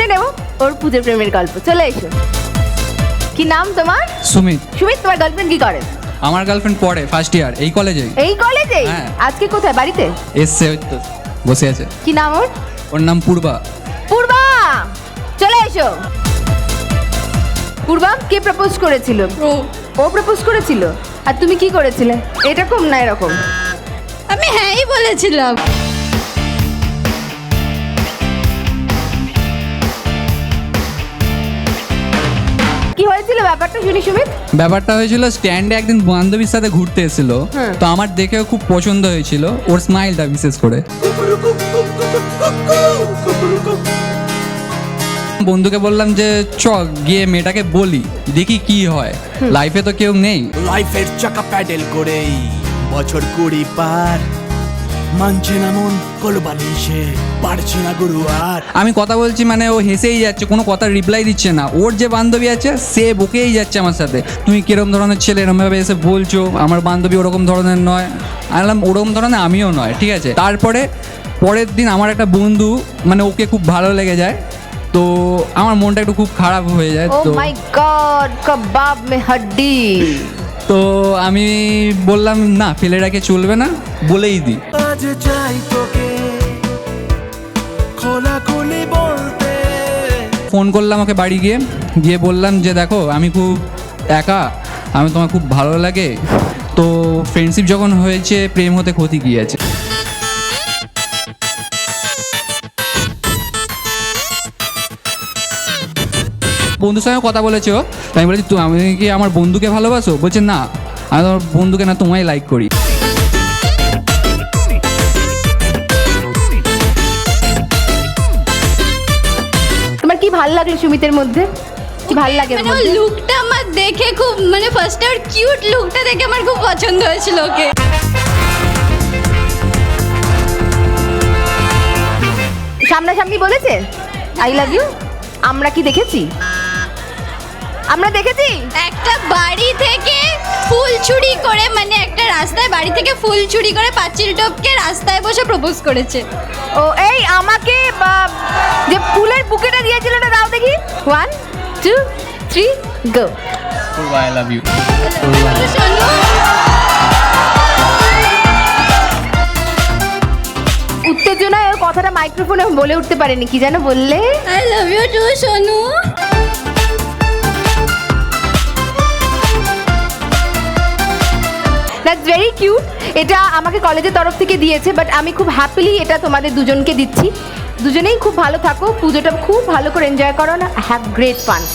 শুনে নেব ওর পুজোর প্রেমের গল্প। চলে এসো। কি নাম তোমার? সুমিত। সুমিত তোমার গার্লফ্রেন্ড কি করে? আমার গার্লফ্রেন্ড পড়ে ফার্স্ট ইয়ার এই কলেজেই এই কলেজে হ্যাঁ। আজকে কোথায় বাড়িতে? এসছে ওই তো বসে আছে। কি নাম ওর? ওর নাম পূর্বা। পূর্বা! চলে এসো। পূর্বা কে প্রপোজ করেছিল? ও। ও প্রপোজ করেছিল? আর তুমি কি করেছিলে? এরকম না এরকম? আমি হ্যাঁই বলেছিলাম। ব্যাপারটা শুনি সুমিত? ব্যাপারটা হয়েছিল স্ট্যান্ডে একদিন বান্ধবীর সাথে ঘুরতে এসেছিল। হ্যাঁ। তো আমার দেখেও খুব পছন্দ হয়েছিল। ওর স্মাইলটা বিশেষ করে। বন্ধুকে বললাম যে চ গিয়ে মেয়েটাকে বলি দেখি কি হয়। লাইফে তো কেউ নেই। লাইফের চাকা প্যাডেল করেই বছর কুড়ি পার। মানছে না মন পারছে না গুরু আর। আমি কথা বলছি মানে ও হেসেই যাচ্ছে কোনো কথা রিপ্লাই দিচ্ছে না। ওর যে বান্ধবী আছে সে বকেই যাচ্ছে আমার সাথে। তুমি কিরম ধরনের ছেলে এরমভাবে এসে বলছো? আমার বান্ধবী ওরকম ধরনের নয়। আমি বললাম ওরকম ধরনের আমিও নয় ঠিক আছে? তারপরে পরের দিন আমার একটা বন্ধু মানে ওকে খুব ভালো লেগে যায়। তো আমার মনটা একটু খুব খারাপ হয়ে যায় তো মাই গড কাবাব মে হাড্ডি। তো আমি বললাম না ফেলে রাখে চলবে না বলেই দিই। আজ চাই তোকে বলতে। ফোন করলাম আমাকে বাড়ি গিয়ে গিয়ে বললাম যে দেখো আমি খুব একা আমি তোমার খুব ভালো লাগে। তো ফ্রেন্ডশিপ যখন হয়েছে প্রেম হতে ক্ষতি গিয়েছে আছে? বন্ধুর সঙ্গে কথা বলেছ? আমি বলেছি তুমি আমি কি আমার বন্ধুকে ভালোবাসো? বলছে না আমি তোমার বন্ধুকে না তোমায় লাইক করি। তোমার কি ভালো লাগল সুমিতের মধ্যে? কি ভালো লাগে মানে ওর লুকটা আমার দেখে খুব মানে ফার্স্টে ওর কিউট লুকটা দেখে আমার খুব পছন্দ হয়েছিল ওকে। সামনাসামনি বলেছে? আই লাভ ইউ আমরা কি দেখেছি? আমরা দেখেছি? একটা বাড়ি থেকে ফুল চুরি করে মানে একটা রাস্তায় বাড়ি থেকে ফুল চুরি করে পাঁচিল টপকে রাস্তায় বসে প্রপোজ করেছে। ও এই আমাকে বা- যে ফুলের বুকেটা দিয়েছিল ওটা দাও দেখি। One two three go I love you শোনো উত্তেজনায় ওর কথাটা মাইক্রোফোনে বলে উঠতে পারেনি কি যেন বললে? I love you too Sonu. That's very cute এটা আমাকে কলেজের তরফ থেকে দিয়েছে বাট আমি খুব হ্যাপিলি এটা তোমাদের দুজনকে দিচ্ছি। দুজনেই খুব ভালো থাকো, পুজোটা খুব ভালো করে এনজয় করো না হ্যাভ গ্রেট ফান